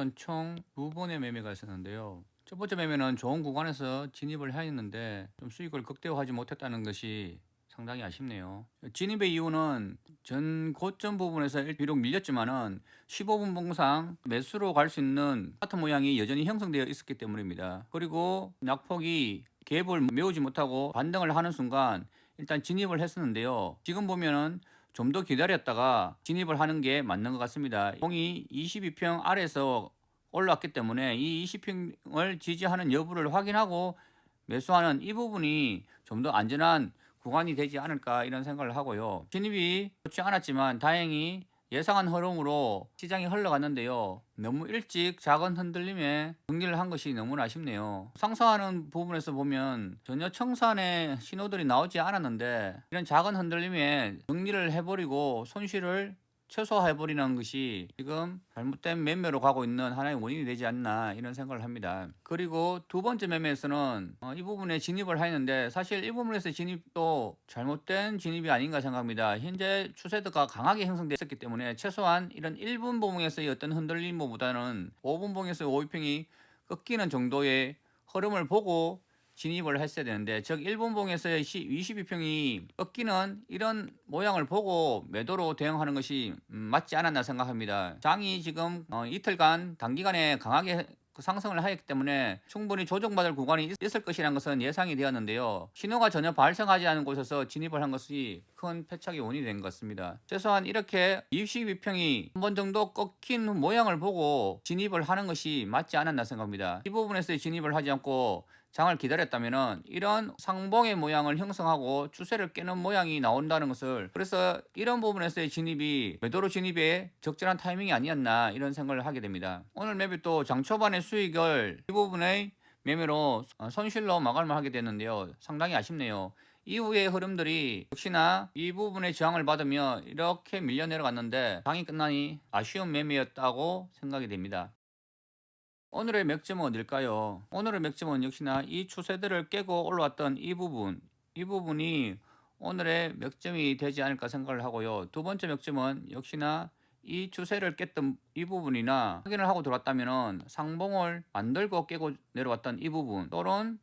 매매는 총두 번의 매매가 있었는데요. 첫 번째 매매는 좋은 구간에서 진입을 했는데 좀 수익을 극대화하지 못했다는 것이 상당히 아쉽네요. 진입의 이유는 전 고점 부분에서 비록 밀렸지만은 15분 봉상 매수로 갈 수 있는 파트 모양이 여전히 형성되어 있었기 때문입니다. 그리고 낙폭이 갭을 메우지 못하고 반등을 하는 순간 일단 진입을 했었는데요. 지금 보면은 좀 더 기다렸다가 진입을 하는 게 맞는 것 같습니다. 공이 22평 아래에서 올라왔기 때문에 이 20평을 지지하는 여부를 확인하고 매수하는 이 부분이 좀 더 안전한 구간이 되지 않을까 이런 생각을 하고요. 진입이 좋지 않았지만 다행히 예상한 흐름으로 시장이 흘러갔는데요. 너무 일찍 작은 흔들림에 정리를 한 것이 너무나 아쉽네요. 상승하는 부분에서 보면 전혀 청산의 신호들이 나오지 않았는데 이런 작은 흔들림에 정리를 해버리고 손실을 최소화해버리는 것이 지금 잘못된 매매로 가고 있는 하나의 원인이 되지 않나 이런 생각을 합니다. 그리고 두 번째 매매에서는 어, 이 부분에 진입을 하였는데 사실 이 부분에서 진입도 잘못된 진입이 아닌가 생각합니다. 현재 추세도가 강하게 형성됐었기 때문에 최소한 이런 1분 봉에서의 어떤 흔들림보다는 5분 봉에서의 5위평이 꺾이는 정도의 흐름을 보고 진입을 했어야 되는데 즉 일본봉에서의 22평이 꺾이는 이런 모양을 보고 매도로 대응하는 것이 음, 맞지 않았나 생각합니다. 장이 지금 어, 이틀간 단기간에 강하게 그 상승을 하였기 때문에 충분히 조정받을 구간이 있- 있을 것이라는 것은 예상이 되었는데요. 신호가 전혀 발생하지 않은 곳에서 진입을 한 것이 큰 패착의 원인이 된 것 같습니다. 최소한 이렇게 22평이 한 번 정도 꺾인 모양을 보고 진입을 하는 것이 맞지 않았나 생각합니다. 이 부분에서 진입을 하지 않고 장을 기다렸다면은 이런 상봉의 모양을 형성하고 추세를 깨는 모양이 나온다는 것을 그래서 이런 부분에서의 진입이 매도로 진입에 적절한 타이밍이 아니었나 이런 생각을 하게 됩니다. 오늘 매매 또장 초반의 수익을 이 부분의 매매로 어, 손실로 마감을 하게 됐는데요. 상당히 아쉽네요. 이후의 흐름들이 역시나 이 부분의 저항을 받으며 이렇게 밀려 내려갔는데 장이 끝나니 아쉬운 매매였다고 생각이 됩니다. 오늘의 맥점은 어딜까요? 오늘의 맥점은 역시나 이 추세들을 깨고 올라왔던 이 부분, 이 부분이 오늘의 맥점이 되지 않을까 생각을 하고요. 두 번째 맥점은 역시나 이 추세를 깼던 이 부분이나 확인을 하고 들어왔다면은 상봉을 만들고 깨고 내려왔던 이 부분 또는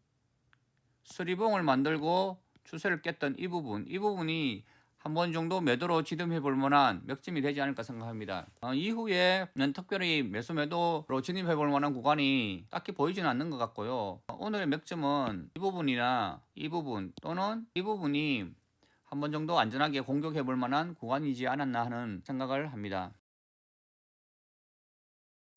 수리봉을 만들고 추세를 깼던 이 부분 이 부분이 한 번 정도 매도로 지름해 볼 만한 맥점이 되지 않을까 생각합니다. 어, 이후에는 특별히 매수 매도로 진입해 볼 만한 구간이 딱히 보이지는 않는 것 같고요. 어, 오늘의 맥점은 이 부분이나 이 부분 또는 이 부분이 한 번 정도 안전하게 공격해 볼 만한 구간이지 않았나 하는 생각을 합니다.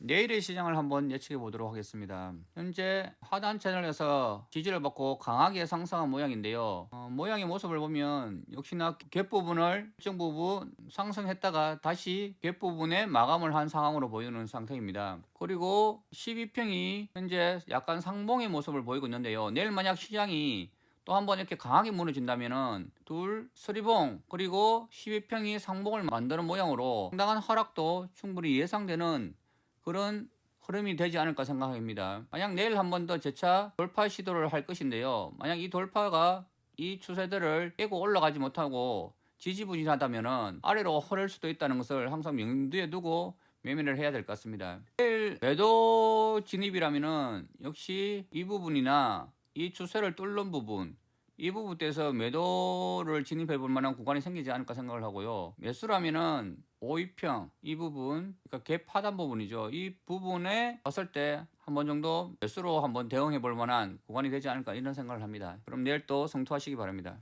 내일의 시장을 한번 예측해 보도록 하겠습니다. 현재 하단 채널에서 지지를 받고 강하게 상승한 모양인데요. 어, 모양의 모습을 보면 역시나 갭 부분을 일정 부분 상승했다가 다시 갭 부분에 마감을 한 상황으로 보이는 상태입니다. 그리고 12평이 현재 약간 상봉의 모습을 보이고 있는데요. 내일 만약 시장이 또한번 이렇게 강하게 무너진다면은 둘, 서리봉 그리고 12평이 상봉을 만드는 모양으로 상당한 하락도 충분히 예상되는 그런 흐름이 되지 않을까 생각합니다. 만약 내일 한 번 더 재차 돌파 시도를 할 것인데요. 만약 이 돌파가 이 추세들을 깨고 올라가지 못하고 지지부진하다면은 아래로 흐를 수도 있다는 것을 항상 명두에 두고 매매를 해야 될 것 같습니다. 내일 매도 진입이라면은 역시 이 부분이나 이 추세를 뚫는 부분 이 부분에서 매도를 진입해 볼 만한 구간이 생기지 않을까 생각을 하고요. 매수라면은 5위평 이 부분, 그러니까 갭 하단 부분이죠. 이 부분에 왔을 때 한 번 정도 매수로 한번 대응해 볼 만한 구간이 되지 않을까 이런 생각을 합니다. 그럼 내일 또 성투하시기 바랍니다.